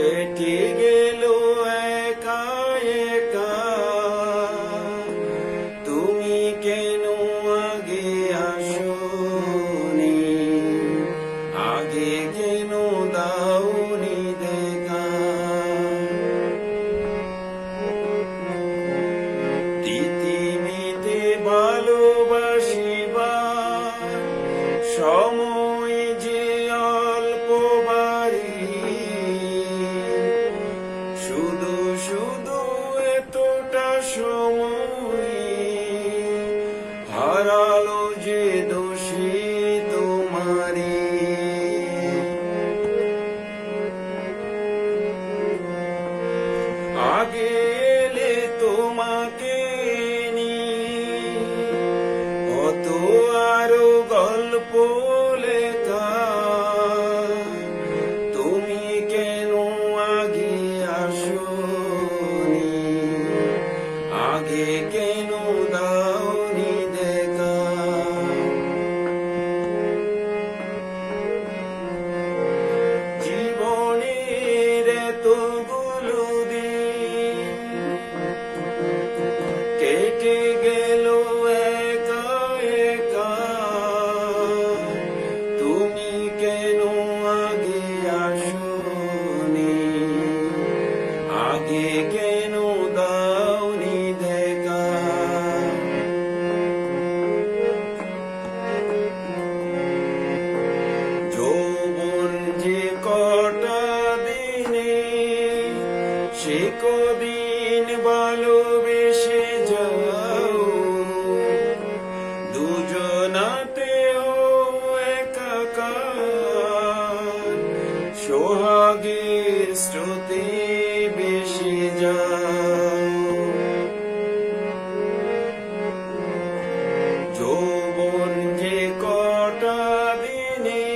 কেটে গেলে তোমাকে কত আরও গল্প কদিন ভালোবেসে যাও। দুজনাতেও একাকার, সোহাগের স্রোতে বেশি যাও। যৌবন যে কটা দিনে,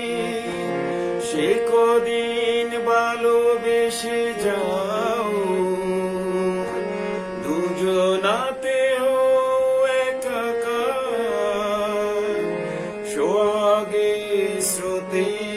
সে কদিন ভালোবেসে যাও। একাকার সোহাগে স্রোতে